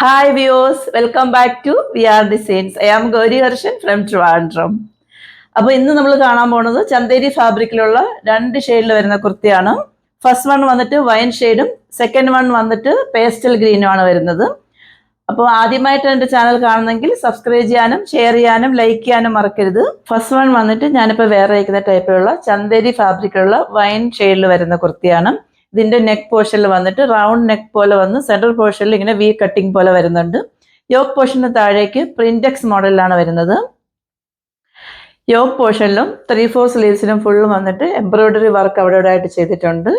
Hi views welcome back to V R designs I am Gauri Harshan from Trivandrum അപ്പോൾ ഇന്ന് നമ്മൾ കാണാൻ പോണത് ചന്തേരി ഫാബ്രിക്കിലുള്ള രണ്ട് ഷെയ്ഡിൽ വരുന്ന കുർത്തിയാണ്. ഫസ്റ്റ് വൺ വന്നിട്ട് വൈൻ ഷെയ്ഡും സെക്കൻഡ് വൺ വന്നിട്ട് പേസ്റ്റൽ ഗ്രീനും ആണ് വരുന്നത്. അപ്പോൾ ആദ്യമായിട്ട് എന്റെ ചാനൽ കാണുന്നെങ്കിൽ സബ്സ്ക്രൈബ് ചെയ്യാനും ഷെയർ ചെയ്യാനും ലൈക്ക് ചെയ്യാനും മറക്കരുത്. ഫസ്റ്റ് വൺ വന്നിട്ട് ഞാനിപ്പോൾ വേറെ അയക്കുന്ന ടൈപ്പിലുള്ള ചന്തേരി ഫാബ്രിക്കിലുള്ള വൈൻ ഷെയ്ഡിൽ വരുന്ന കുർത്തിയാണ്. ഇതിന്റെ നെക്ക് പോർഷനിൽ വന്നിട്ട് റൗണ്ട് നെക്ക് പോലെ വന്ന് സെൻട്രൽ പോർഷനിൽ ഇങ്ങനെ വി കട്ടിംഗ് പോലെ വരുന്നുണ്ട്. യോക്ക് പോർഷന് താഴേക്ക് പ്രിന്റെക്സ് മോഡലിലാണ് വരുന്നത്. യോക്ക് പോർഷനിലും ത്രീ ഫോർ സ്ലീവ്സിലും ഫുള്ളും വന്നിട്ട് എംബ്രോയിഡറി വർക്ക് അവിടെ ആയിട്ട് ചെയ്തിട്ടുണ്ട്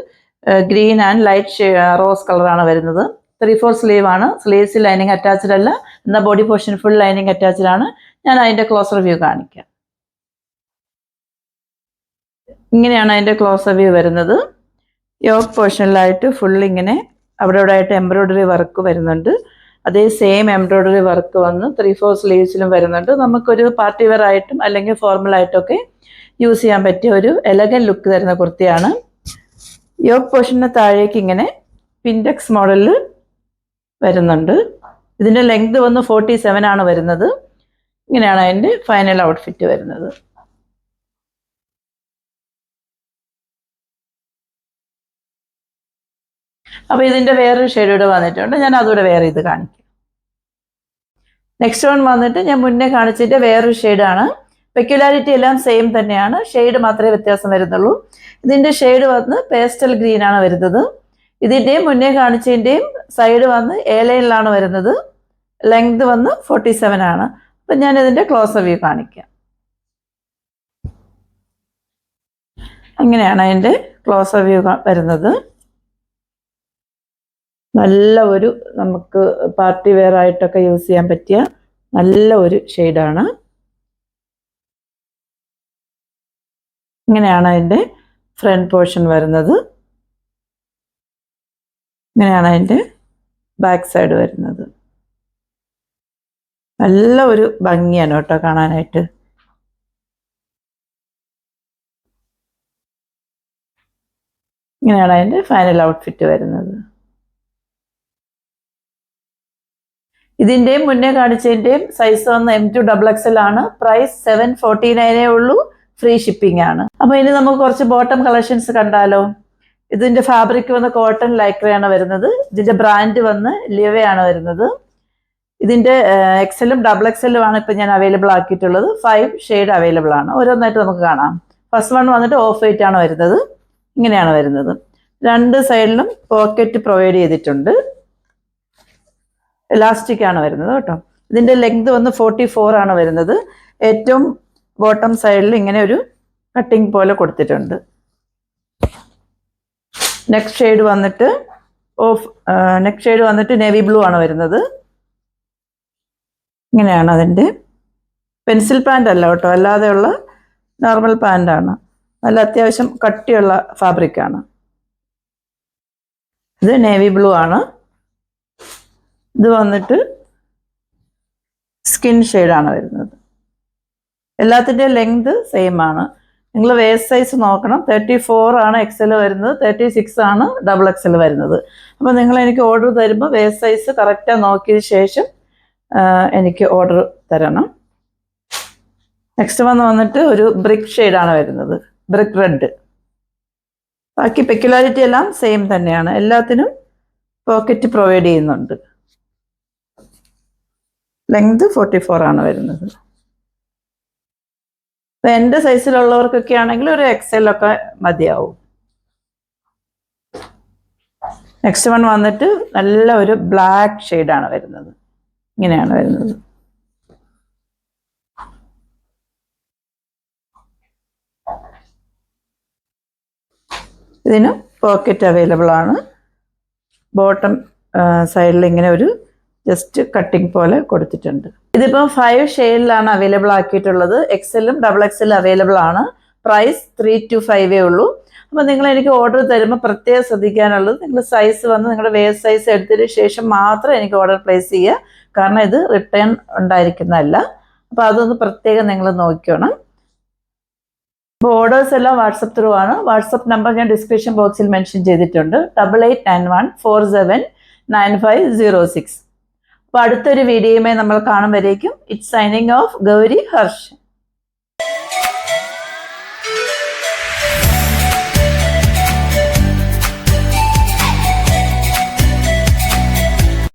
ഗ്രീൻ ആൻഡ് ലൈറ്റ് റോസ് കളറാണ് വരുന്നത്. ത്രീ ഫോർ സ്ലീവ് ആണ്. സ്ലീവ്സ് ലൈനിങ് അറ്റാച്ച്ഡ് അല്ല. എന്നാൽ body portion full lining attached ആണ്. ഞാൻ അതിന്റെ ക്ലോസർ വ്യൂ കാണിക്കാം. ഇങ്ങനെയാണ് അതിന്റെ ക്ലോസർ വ്യൂ വരുന്നത്. യോക്ക് പോർഷനിലായിട്ട് ഫുൾ ഇങ്ങനെ അവിടെ ഇവിടെ ആയിട്ട് എംബ്രോയിഡറി വർക്ക് വരുന്നുണ്ട്. അതേ സെയിം എംബ്രോയിഡറി വർക്ക് വന്ന് ത്രീ ഫോർ സ്ലീവ്സിലും വരുന്നുണ്ട്. നമുക്കൊരു പാർട്ടി വെയർ ആയിട്ടും അല്ലെങ്കിൽ ഫോർമൽ ആയിട്ടൊക്കെ യൂസ് ചെയ്യാൻ പറ്റിയ ഒരു എലഗൻ ലുക്ക് തരുന്ന കുർത്തിയാണ്. യോക്ക് പോർഷന് താഴേക്ക് ഇങ്ങനെ പിൻഡെക്സ് മോഡലിൽ വരുന്നുണ്ട്. ഇതിന്റെ ലെങ്ത് വന്ന് ഫോർട്ടി സെവൻ ആണ് വരുന്നത്. ഇങ്ങനെയാണ് അതിന്റെ ഫൈനൽ ഔട്ട്ഫിറ്റ് വരുന്നത്. അപ്പോൾ ഇതിന്റെ വേറൊരു ഷെയ്ഡ് ഇവിടെ വന്നിട്ടുണ്ട്. ഞാൻ അതുകൂടെ വേറെ ഇത് കാണിക്കാം. നെക്സ്റ്റ് വൺ വന്നിട്ട് ഞാൻ മുന്നേ കാണിച്ചതിന്റെ വേറൊരു ഷെയ്ഡാണ് പെക്യുലാരിറ്റി എല്ലാം സെയിം തന്നെയാണ്. ഷെയ്ഡ് മാത്രമേ വ്യത്യാസം വരുന്നുള്ളൂ. ഇതിന്റെ ഷെയ്ഡ് വന്ന് പേസ്റ്റൽ ഗ്രീൻ ആണ് വരുന്നത്. ഇതിന്റെയും മുന്നേ കാണിച്ചതിന്റെയും സൈഡ് വന്ന് എ ലൈനിലാണ് വരുന്നത്. ലെങ്ത് വന്ന് ഫോർട്ടി സെവൻ ആണ്. അപ്പം ഞാൻ ഇതിന്റെ ക്ലോസ് വ്യൂ കാണിക്കാം. അങ്ങനെയാണ് അതിന്റെ ക്ലോസ് വ്യൂ വരുന്നത്. നല്ല ഒരു നമുക്ക് പാർട്ടി വെയർ ആയിട്ടൊക്കെ യൂസ് ചെയ്യാൻ പറ്റിയ നല്ല ഒരു ഷെയ്ഡാണ് ഇങ്ങനെയാണ് അതിന്റെ ഫ്രണ്ട് പോർഷൻ വരുന്നത്. ഇങ്ങനെയാണ് അതിന്റെ ബാക്ക് സൈഡ് വരുന്നത്. നല്ല ഒരു ഭംഗിയാണ് കേട്ടോ കാണാനായിട്ട്. ഇങ്ങനെയാണ് അതിന്റെ ഫൈനൽ ഔട്ട്ഫിറ്റ് വരുന്നത്. ഇതിന്റെയും മുന്നേ കാണിച്ചതിന്റെയും സൈസ് വന്ന് M to double X L ആണ്. പ്രൈസ് സെവൻ ഫോർട്ടി നയനേ ഉള്ളൂ. ഫ്രീ ഷിപ്പിംഗ് ആണ്. അപ്പോൾ ഇനി നമുക്ക് കുറച്ച് ബോട്ടം കളക്ഷൻസ് കണ്ടാലോ. ഇതിന്റെ ഫാബ്രിക് വന്ന് കോട്ടൺ ലൈക്രയാണ് വരുന്നത്. ഇതിന്റെ ബ്രാൻഡ് വന്ന് ലിവയാണ് വരുന്നത്. ഇതിന്റെ എക്സലും ഡബിൾ എക്സലും ആണ് ഇപ്പം ഞാൻ അവൈലബിൾ ആക്കിയിട്ടുള്ളത്. ഫൈവ് ഷെയ്ഡ് അവൈലബിൾ ആണ്. ഓരോന്നായിട്ട് നമുക്ക് കാണാം. ഫസ്റ്റ് വൺ വന്നിട്ട് ഓഫ് വൈറ്റ് ആണ് വരുന്നത്. ഇങ്ങനെയാണ് വരുന്നത്. രണ്ട് സൈഡിലും പോക്കറ്റ് പ്രൊവൈഡ് ചെയ്തിട്ടുണ്ട്. എലാസ്റ്റിക് ആണ് വരുന്നത് കേട്ടോ. ഇതിന്റെ ലെങ്ത് വന്ന് ഫോർട്ടി ഫോർ ആണ് വരുന്നത്. ഏറ്റവും ബോട്ടം സൈഡിൽ ഇങ്ങനെ ഒരു കട്ടിങ് പോലെ കൊടുത്തിട്ടുണ്ട്. നെക്സ്റ്റ് ഷെയ്ഡ് വന്നിട്ട് ഓഫ് നെക്സ്റ്റ് ഷെയ്ഡ് വന്നിട്ട് നേവി ബ്ലൂ ആണ് വരുന്നത്. ഇങ്ങനെയാണ് അതിന്റെ പെൻസിൽ പാന്റ് അല്ല കേട്ടോ. അല്ലാതെയുള്ള നോർമൽ പാന്റാണ് നല്ല അത്യാവശ്യം കട്ടിയുള്ള ഫാബ്രിക്കാണ് ഇത് നേവി ബ്ലൂ ആണ്. ഇത് വന്നിട്ട് സ്കിൻ ഷെയ്ഡാണ് വരുന്നത്. എല്ലാത്തിന്റെയും ലെങ്ത് സെയിം ആണ്. നിങ്ങൾ വേസ്റ്റ് സൈസ് നോക്കണം. തേർട്ടി ഫോർ ആണ് എക്സൽ വരുന്നത്. തേർട്ടി സിക്സ് ആണ് ഡബിൾ എക്സൽ വരുന്നത്. അപ്പോൾ നിങ്ങൾ എനിക്ക് ഓർഡർ തരുമ്പോൾ വേസ്റ്റ് സൈസ് കറക്റ്റാಗಿ നോക്കിയ ശേഷം എനിക്ക് ഓർഡർ തരണം. നെക്സ്റ്റ് വന്ന് വന്നിട്ട് ഒരു ബ്രിക്ക് ഷെയ്ഡാണ് വരുന്നത്. ബ്രിക്ക് റെഡ് ബാക്കി പെക്യുലാരിറ്റി എല്ലാം സെയിം തന്നെയാണ്. എല്ലാത്തിനും പോക്കറ്റ് പ്രൊവൈഡ് ചെയ്യുന്നുണ്ട്. ലെങ്ത് ഫോർട്ടി ഫോർ ആണ് വരുന്നത്. അപ്പം എന്റെ സൈസിലുള്ളവർക്കൊക്കെ ആണെങ്കിൽ ഒരു എക്സൽ ഒക്കെ മതിയാവും. നെക്സ്റ്റ് വൺ വന്നിട്ട് നല്ല ഒരു ബ്ലാക്ക് ഷെയ്ഡാണ് വരുന്നത്. ഇങ്ങനെയാണ് വരുന്നത്. ഇതിന് പോക്കറ്റ് അവൈലബിൾ ആണ്. ബോട്ടം സൈഡിൽ ഇങ്ങനെ ഒരു ജസ്റ്റ് കട്ടിങ് പോലെ കൊടുത്തിട്ടുണ്ട്. ഇതിപ്പോൾ ഫൈവ് ഷെയ്ഡിലാണ് അവൈലബിൾ ആക്കിയിട്ടുള്ളത്. എക്സലും ഡബിൾ എക്സലും അവൈലബിൾ ആണ്. പ്രൈസ് ത്രീ ടു ഫൈവേ ഉള്ളൂ. അപ്പോൾ നിങ്ങൾ എനിക്ക് ഓർഡർ തരുമ്പോൾ പ്രത്യേകം ശ്രദ്ധിക്കാനുള്ളത് നിങ്ങൾ സൈസ് വന്ന് നിങ്ങളുടെ വേ സൈസ് എടുത്തതിന് ശേഷം മാത്രം എനിക്ക് ഓർഡർ പ്ലേസ് ചെയ്യുക. കാരണം ഇത് റിട്ടേൺ ഉണ്ടായിരിക്കുന്നതല്ല. അപ്പോൾ അതൊന്ന് പ്രത്യേകം നിങ്ങൾ നോക്കണം അപ്പോൾ ഓർഡേഴ്സ് എല്ലാം വാട്സപ്പ് ത്രൂ ആണ്. വാട്സപ്പ് നമ്പർ ഞാൻ ഡിസ്ക്രിപ്ഷൻ ബോക്സിൽ മെൻഷൻ ചെയ്തിട്ടുണ്ട്. Double eight nine one four seven nine five zero six അപ്പൊ അടുത്തൊരു വീഡിയോയുമായി നമ്മൾ കാണുമ്പോഴേക്കും. It's signing off Gauri Harshan